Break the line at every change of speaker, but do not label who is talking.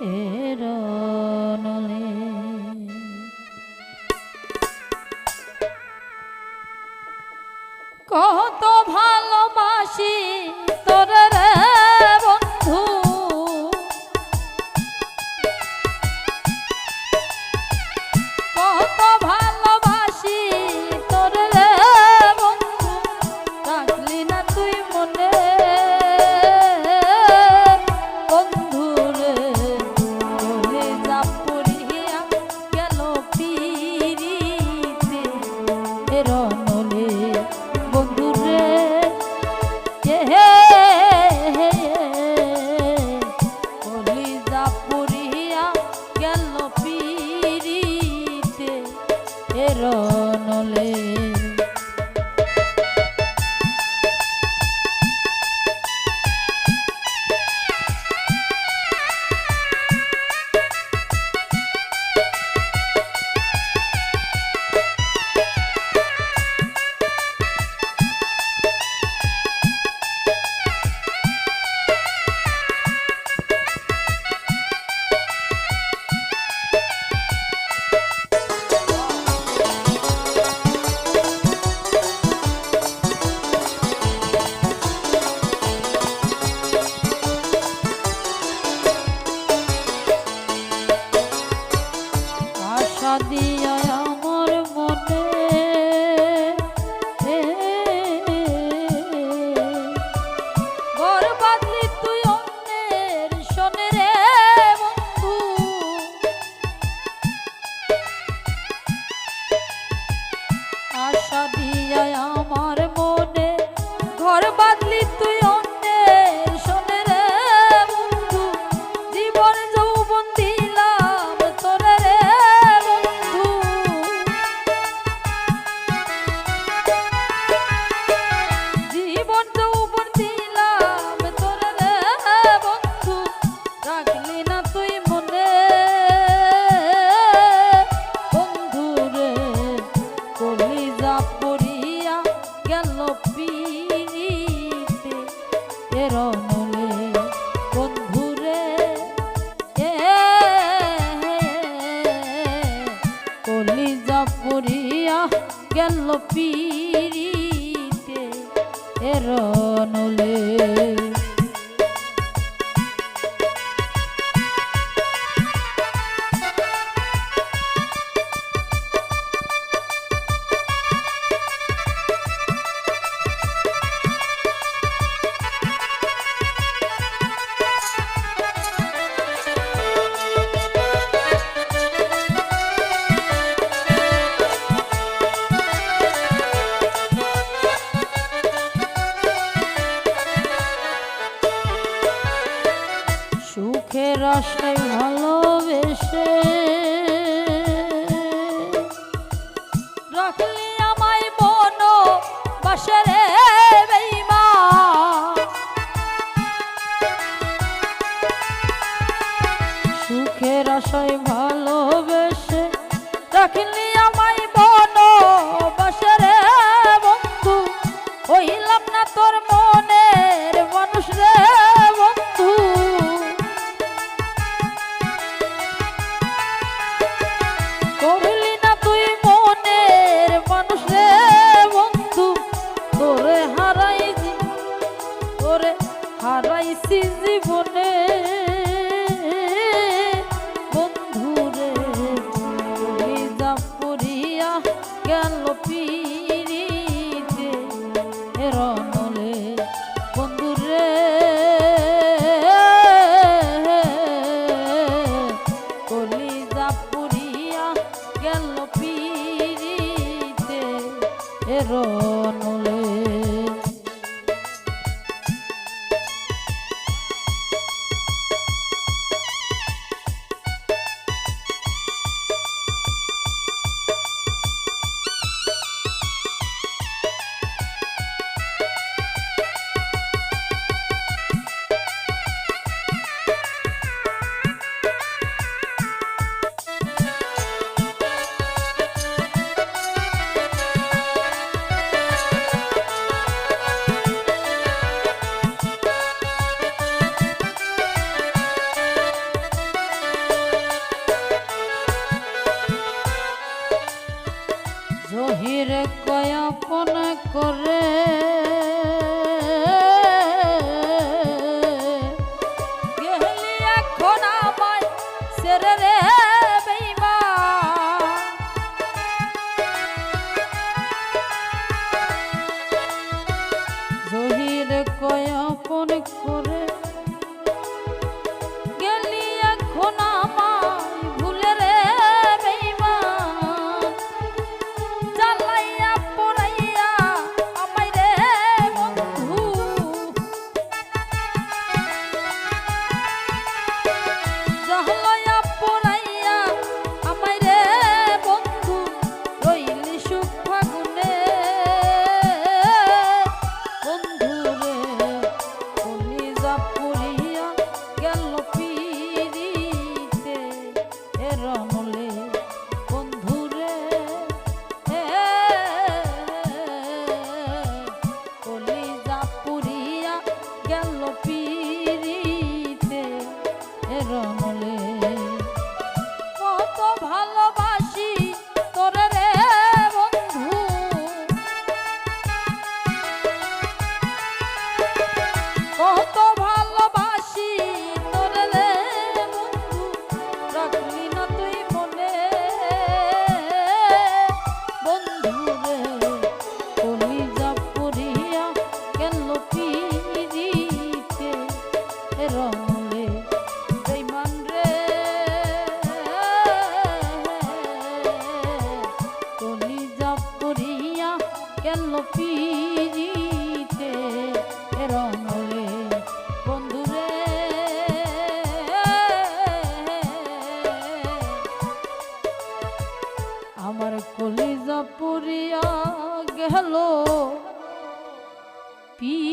এর আশা দিয়া গেল পিরিতে আশায় ভালোবেসে দিয়া গেল পিড়িতে। রনলে বন্ধু রে। কলিজা পুরিয়া গেল পিড়িতে। রনলে আপন করে। গেলি এখন আমায় সেরে রে জহির কয় আপন করে গেল পিজিতে রঙলে বন্ধুরে আমার কলিজা পুরিয়া গেল পি